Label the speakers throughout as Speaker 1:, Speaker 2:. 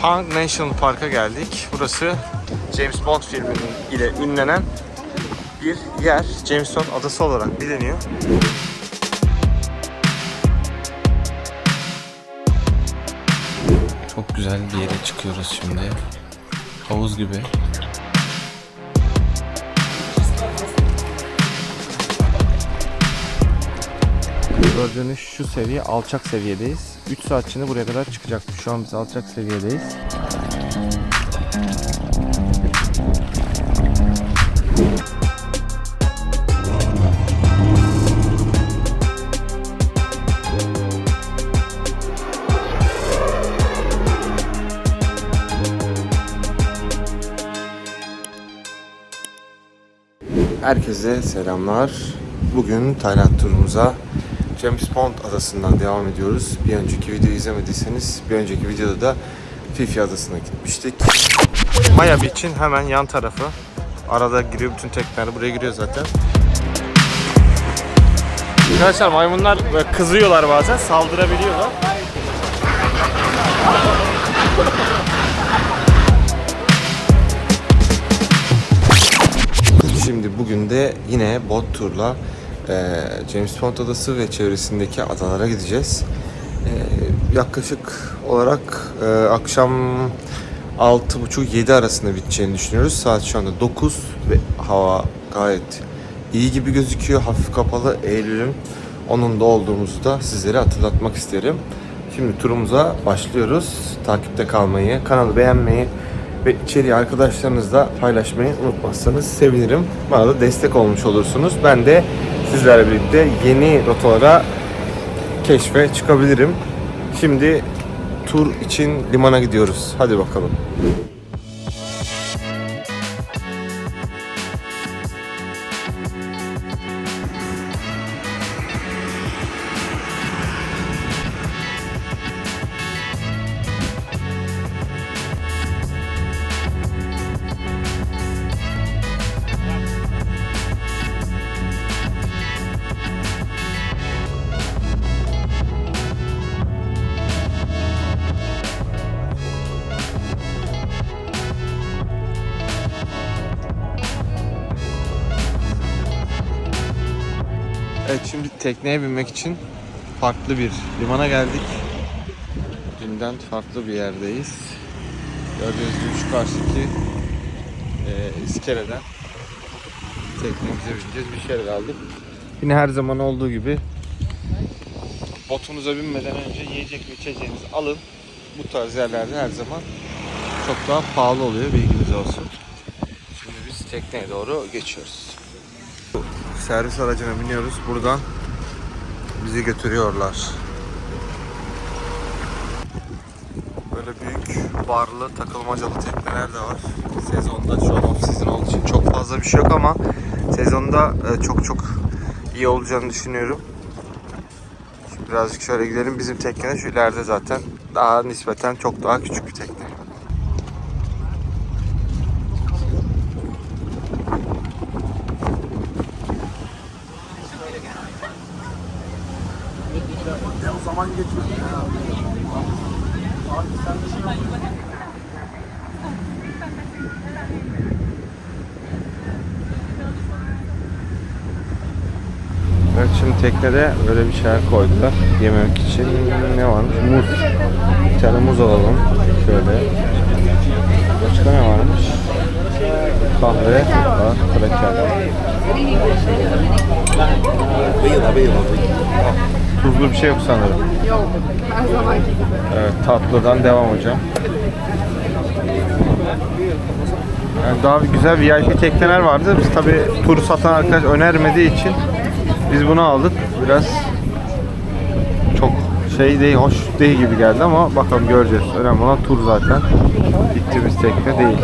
Speaker 1: Pang National Park'a geldik. Burası James Bond filminin ile ünlenen bir yer. James Bond adası olarak biliniyor. Çok güzel bir yere çıkıyoruz şimdi. Havuz gibi. Gördüğünüz şu seviye alçak seviyedeyiz. 3 saat içinde buraya kadar çıkacaktık. Şu an biz alçak seviyedeyiz. Herkese selamlar. Bugün Tayland turumuza James Bond adasından devam ediyoruz. Bir önceki videoyu izlemediyseniz bir önceki videoda da Fifi adasına gitmiştik. Maya Beach'in hemen yan tarafı. Arada giriyor bütün tekneler buraya giriyor zaten. Arkadaşlar maymunlar kızıyorlar bazen saldırabiliyorlar. Şimdi bugün de yine bot turla James Bond adası ve çevresindeki adalara gideceğiz. E, yaklaşık olarak e, akşam 6.30-7 arasında biteceğini düşünüyoruz. Saat şu anda 9 ve hava gayet iyi gibi gözüküyor. Hafif kapalı Eylül'ün onun da olduğumuzu da sizlere hatırlatmak isterim. Şimdi turumuza başlıyoruz. Takipte kalmayı, kanalı beğenmeyi ve içeriği arkadaşlarınızla paylaşmayı unutmazsanız sevinirim. Bana da destek olmuş olursunuz. Ben de sizlerle birlikte yeni rotalara keşfe çıkabilirim. Şimdi tur için limana gidiyoruz. Hadi bakalım. Tekneye binmek için farklı bir limana geldik. Dünden farklı bir yerdeyiz. Gördüğünüz gibi şu karşıki e, iskeleden teknemize bineceğiz. Bir şeyler aldık. Yine her zaman olduğu gibi botunuza binmeden önce yiyecek ve içeceğinizi alın. Bu tarz yerlerde her zaman çok daha pahalı oluyor bilginiz olsun. Şimdi biz tekneye doğru geçiyoruz. Servis aracına biniyoruz. Buradan bizi götürüyorlar. Böyle büyük barlı takılmacalı tekneler de var. Sezonda şu an off season olduğu için çok fazla bir şey yok ama sezonda e, çok çok iyi olacağını düşünüyorum. Şimdi birazcık şöyle gidelim. Bizim tekne şu ileride zaten daha nispeten çok daha küçük bir tekne. Evet şimdi teknede böyle bir şeyler koydular yemek için. Ne varmış? Muz. Bir tane muz alalım. Şöyle. Başka ne varmış? Kahve. Var. Kraker. Tuzlu bir şey yok sanırım.
Speaker 2: Yok, her zaman gibi.
Speaker 1: evet tatlıdan devam hocam. Yani daha güzel VIP tekneler vardı. Biz tabi turu satan arkadaş önermediği için biz bunu aldık. Biraz çok şey değil, hoş değil gibi geldi ama bakalım göreceğiz. Önemli olan tur zaten. Gittiğimiz tekne değil.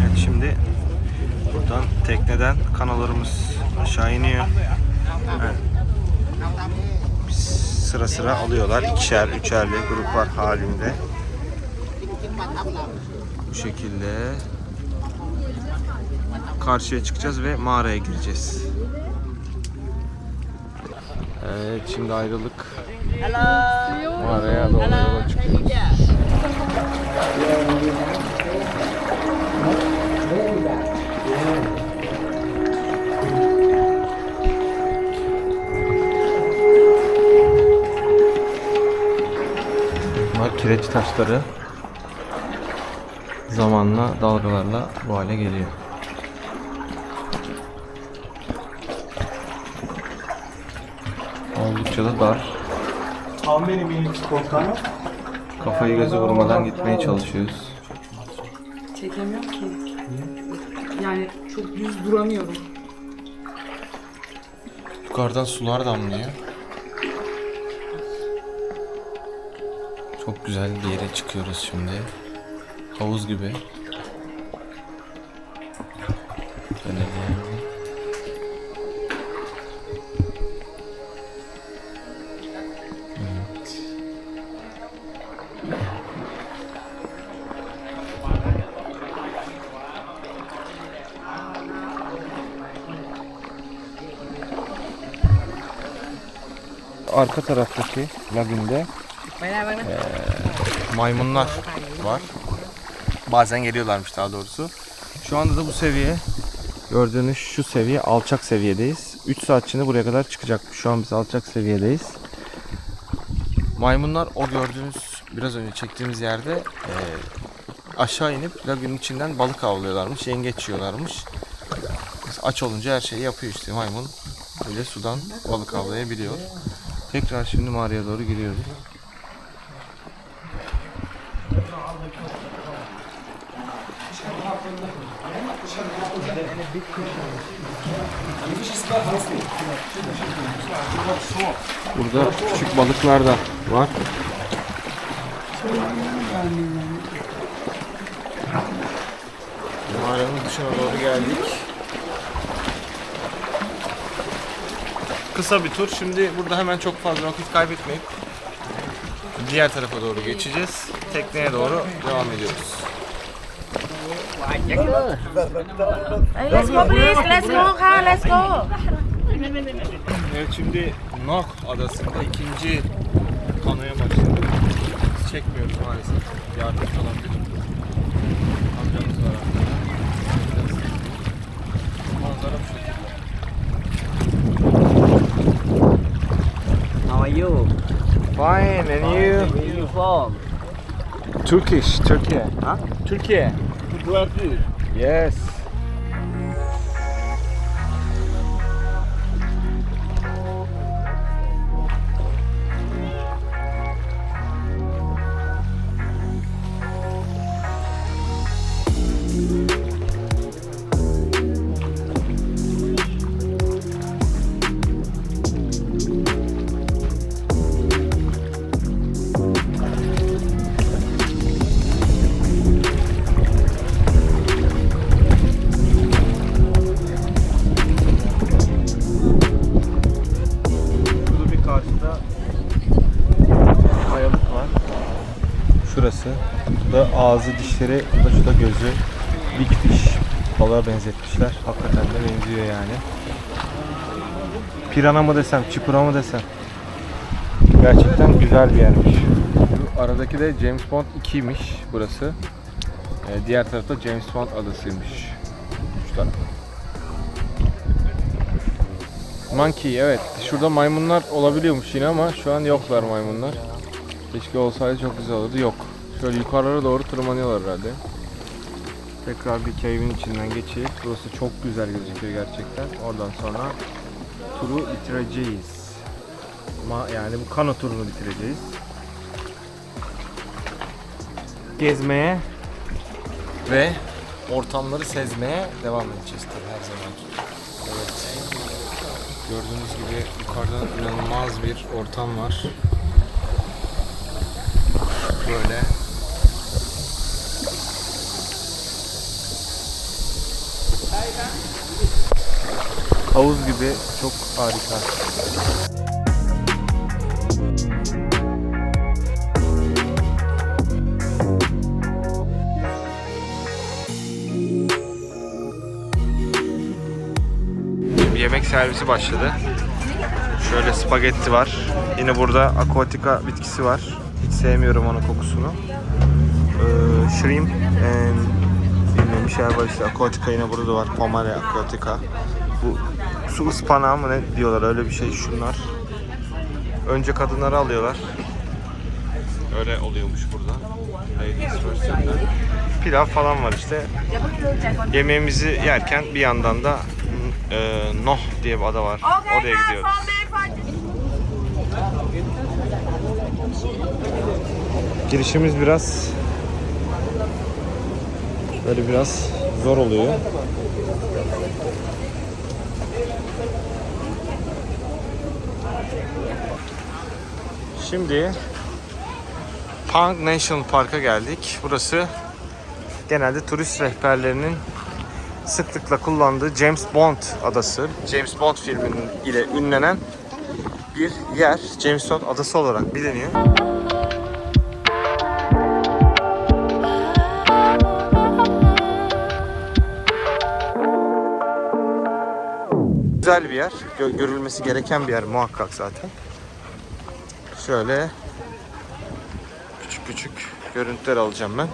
Speaker 1: Evet şimdi buradan tekneden kanalarımız aşağı iniyor. Evet. Biz sıra sıra alıyorlar. İkişer, üçerli gruplar halinde. Bu şekilde. karşıya çıkacağız ve mağaraya gireceğiz. Evet şimdi ayrılık. Mağaraya doğru yola çıkıyoruz. Kireç taşları. Zamanla dalgalarla bu hale geliyor. Oldukça da dar.
Speaker 3: Many minutes volcano?
Speaker 1: Kafayı gözü vurmadan gitmeye çalışıyoruz.
Speaker 2: Çekemiyorum ki. Yani çok düz duramıyorum.
Speaker 1: Yukarıdan sular damlıyor. Çok güzel bir yere çıkıyoruz şimdi. Havuz gibi. Evet. Arka taraftaki lagünde maymunlar var. Bazen geliyorlarmış daha doğrusu. Şu anda da bu seviye gördüğünüz şu seviye alçak seviyedeyiz. 3 saat içinde buraya kadar çıkacakmış. Şu an biz alçak seviyedeyiz. Maymunlar o gördüğünüz biraz önce çektiğimiz yerde e, aşağı inip lagünün içinden balık avlıyorlarmış, yengeç yiyorlarmış. Aç olunca her şeyi yapıyor işte maymun. Böyle sudan balık avlayabiliyor. Tekrar şimdi mağaraya doğru giriyoruz. Burada küçük balıklar da var. Mağaranın dışına doğru geldik. Kısa bir tur. Şimdi burada hemen çok fazla vakit kaybetmeyip diğer tarafa doğru geçeceğiz. Tekneye doğru devam ediyoruz.
Speaker 4: Let's go please, let's go ha, let's go.
Speaker 1: Evet şimdi Nok adasında ikinci kanoya başladık. Biz çekmiyoruz maalesef. Yardımcı olan bir amcamız var arkada. Manzara bu şekilde.
Speaker 3: How are you?
Speaker 1: Fine and you?
Speaker 3: Where you from?
Speaker 1: Turkish, Turkey.
Speaker 3: Huh?
Speaker 1: Türkiye.
Speaker 3: Turkey.
Speaker 1: Yes. Ağzı, dişleri, bu da şu da gözü. Big fish. Balığa benzetmişler. Hakikaten de benziyor yani. Pirana mı desem, çipura mı desem. Gerçekten güzel bir yermiş. Şu aradaki de James Bond 2'ymiş burası. Ee, diğer tarafta James Bond adasıymış. Şu taraf. Monkey evet. Şurada maymunlar olabiliyormuş yine ama şu an yoklar maymunlar. Keşke olsaydı çok güzel olurdu. Yok. Şöyle yukarılara doğru tırmanıyorlar herhalde. Tekrar bir cave'in içinden geçip burası çok güzel gözüküyor gerçekten. Oradan sonra turu bitireceğiz. Ama yani bu kano turunu bitireceğiz. Gezmeye ve ortamları sezmeye devam edeceğiz tabii her zaman. Evet. Gördüğünüz gibi yukarıdan inanılmaz bir ortam var. Böyle. Havuz gibi çok harika. yemek servisi başladı. Şöyle spagetti var. Yine burada aquatica bitkisi var. Hiç sevmiyorum onun kokusunu. Ee, shrimp and bir şeyler var işte. Aquatica yine burada da var. Pomare aquatica. Bu su ıspanağı mı ne diyorlar öyle bir şey şunlar. Önce kadınları alıyorlar. Öyle oluyormuş burada. Pilav falan var işte. Yemeğimizi yerken bir yandan da e, Noh diye bir ada var. Oraya gidiyoruz. Girişimiz biraz böyle biraz zor oluyor. Şimdi Pang National Park'a geldik. Burası genelde turist rehberlerinin sıklıkla kullandığı James Bond adası. James Bond filminin ile ünlenen bir yer. James Bond adası olarak biliniyor. Güzel bir yer. Gö- görülmesi gereken bir yer muhakkak zaten. Şöyle küçük küçük görüntüler alacağım ben.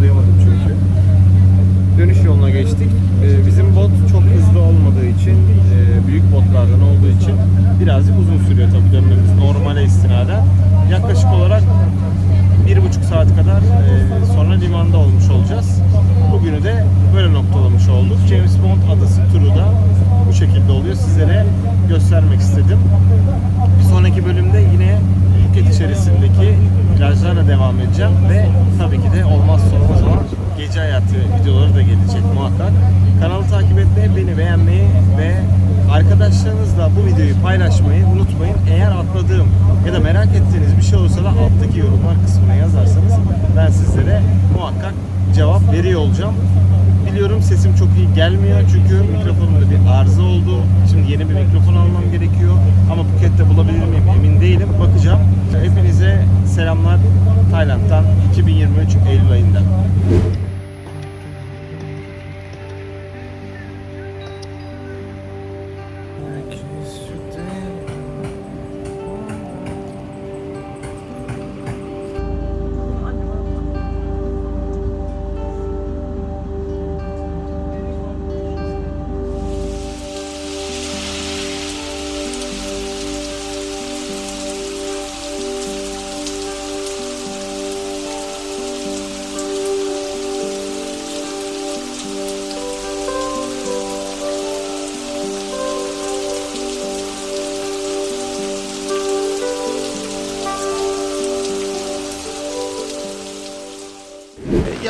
Speaker 1: Duyamadım çünkü dönüş yoluna geçtik. Ee, bizim bot çok hızlı olmadığı için, e, büyük botlardan olduğu için birazcık uzun sürüyor tabii dönmemiz normale istinaden. Yaklaşık olarak bir buçuk saat kadar e, sonra limanda olmuş olacağız. Bugünü de böyle noktalamış olduk. James Bond adası turu da bu şekilde oluyor. Sizlere göstermek istedim. Bir sonraki bölümde yine Phuket içerisindeki plajlarla devam edeceğim ve tabii ki de muhakkak. Kanalı takip etmeyi, beni beğenmeyi ve arkadaşlarınızla bu videoyu paylaşmayı unutmayın. Eğer atladığım ya da merak ettiğiniz bir şey olursa da alttaki yorumlar kısmına yazarsanız ben sizlere muhakkak cevap veriyor olacağım. Biliyorum sesim çok iyi gelmiyor çünkü mikrofonumda bir arıza oldu. Şimdi yeni bir mikrofon almam gerekiyor. Ama Phuket'te bulabilir miyim emin değilim. Bakacağım. Hepinize selamlar Tayland'dan 2023 Eylül ayından.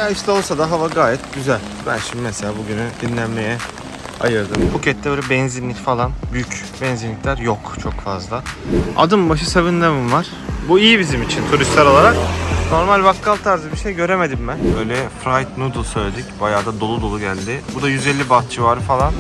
Speaker 1: Ya işte olsa da hava gayet güzel. Ben şimdi mesela bugünü dinlenmeye ayırdım. Phuket'te böyle benzinlik falan büyük benzinlikler yok çok fazla. Adım başı 7-Eleven var. Bu iyi bizim için turistler olarak. Normal bakkal tarzı bir şey göremedim ben. Böyle fried noodle söyledik. Bayağı da dolu dolu geldi. Bu da 150 baht civarı falan.